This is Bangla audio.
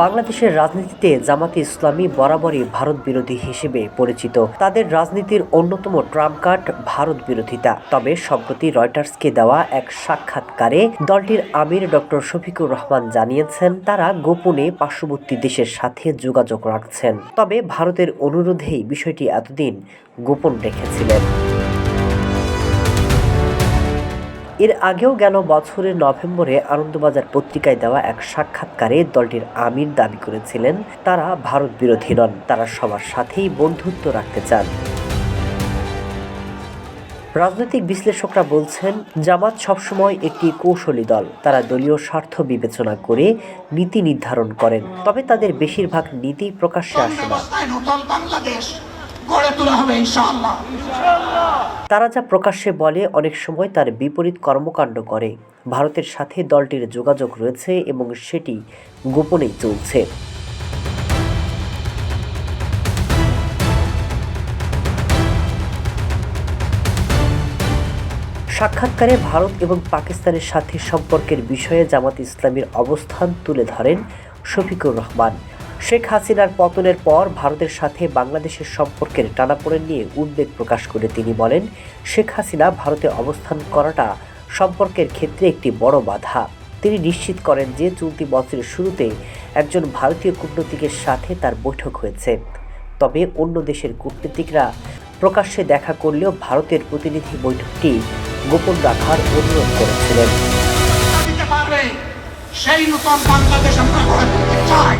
বাংলাদেশের রাজনীতিতে জামাতে ইসলামী বরাবরই ভারত বিরোধী হিসেবে পরিচিত। তাদের রাজনীতির অন্যতম ট্রাম্প কার্ড ভারত বিরোধিতা। তবে সম্প্রতি রয়টার্সকে দেওয়া এক সাক্ষাৎকারে দলটির আমির ডক্টর শফিকুর রহমান জানিয়েছেন, তারা গোপনে পার্শ্ববর্তী দেশের সাথে যোগাযোগ রাখছেন। তবে ভারতের অনুরোধেই বিষয়টি এতদিন গোপন রেখেছিলেন। এর আগেও গেল বছরের নভেম্বরে আনন্দবাজার পত্রিকায় দেওয়া এক সাক্ষাৎকারে দলটির আমির দাবি করেছিলেন, তারা ভারত বিরোধী নন, তারা সবার সাথেই বন্ধুত্ব রাখতে চান। রাজনৈতিক বিশ্লেষকরা বলছেন, জামাত সবসময় একটি কৌশলী দল, তারা দলীয় স্বার্থ বিবেচনা করে নীতি নির্ধারণ করেন, তবে তাদের বেশিরভাগ নীতি প্রকাশ্যে আসে না। তারা যা প্রকাশ্যে বলে, অনেক সময় তার বিপরীত কর্মকাণ্ড করে। ভারতের সাথে দলটির যোগাযোগ রয়েছে এবং সেটি গোপনেই চলছে। সাক্ষাৎকারে ভারত এবং পাকিস্তানের সাথে সম্পর্কের বিষয়ে জামাত ইসলামীর অবস্থান তুলে ধরেন শফিকুর রহমান। শেখ হাসিনার পতনের পর ভারতের সাথে বাংলাদেশের সম্পর্কের টানাপোড়েন নিয়ে উদ্বেগ প্রকাশ করে তিনি বলেন, শেখ হাসিনা ভারতে অবস্থান করাটা সম্পর্কের ক্ষেত্রে একটি বড় বাধা। তিনি নিশ্চিত করেন যে চলতি বছরের শুরুতে একজন ভারতীয় কূটনীতিকের সাথে তার বৈঠক হয়েছে। তবে অন্য দেশের কূটনীতিকরা প্রকাশ্যে দেখা করলেও ভারতের প্রতিনিধি বৈঠকটি গোপন রাখার অনুরোধ করেছিলেন। সেই নতুন বাংলাদেশ আমরা চাই।